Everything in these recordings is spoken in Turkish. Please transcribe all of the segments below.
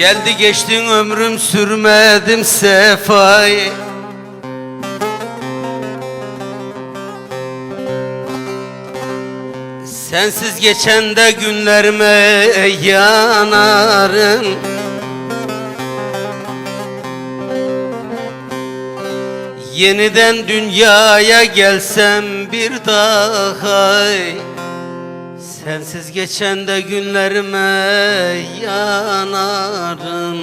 Geldi geçtin ömrüm sürmedim sefayı. Sensiz geçen de günlerime yanarım. Yeniden dünyaya gelsem bir daha Sensiz geçen de günlerime yanarım.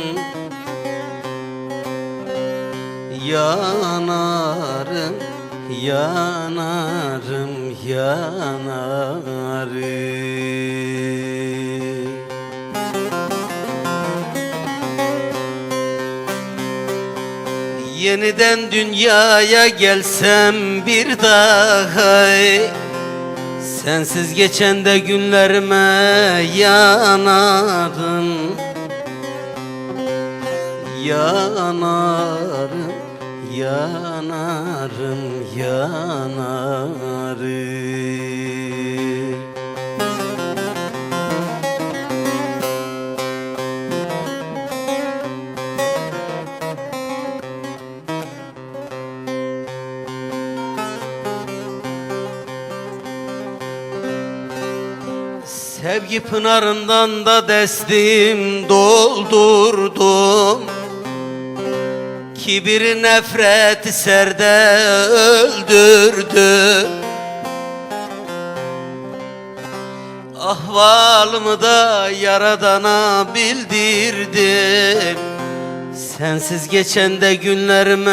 Yanarım, yanarım, yanarım. Yeniden dünyaya gelsem bir daha Sensiz geçen de günlerime yanarım Yanarım, yanarım, yanarım Sevgi pınarından da destim doldurdum. Kibir nefret serde öldürdü Ahvalımı da yaradana bildirdim. Sensiz geçen de günlerime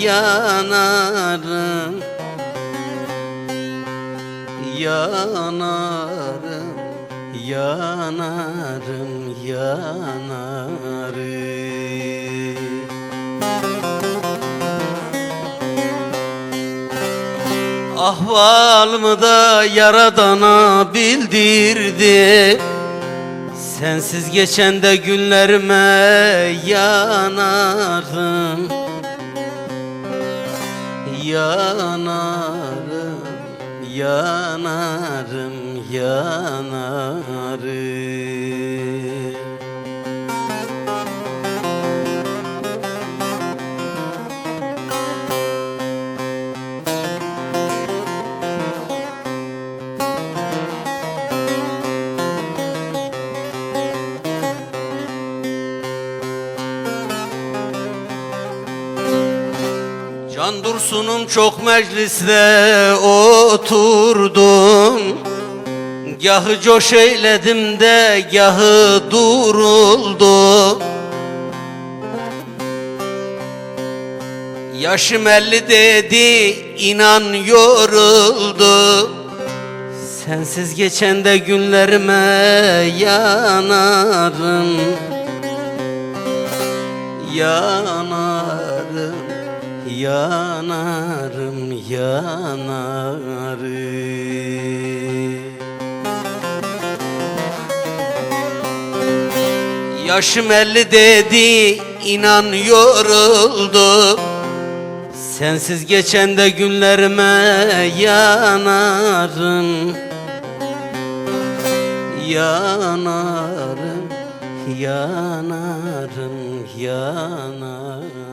yanarım. Yanarım, yanarım, yanarım. Ahvalımı da yaradana bildirdim Sensiz geçen de günlerime yanarım. Yanarım, yanarım, yanarım Can Dursun'um çok mecliste oturdum Gahı coş eyledim de gahı duruldum Yaşım elli dedi inan yoruldum Sensiz geçen de günlerime yanarım. Yanarım, yanarım, yanarım Yaşım elli dedi, inan yoruldum. Sensiz geçen de günlerime yanarım. Yanarım, yanarım, yanarım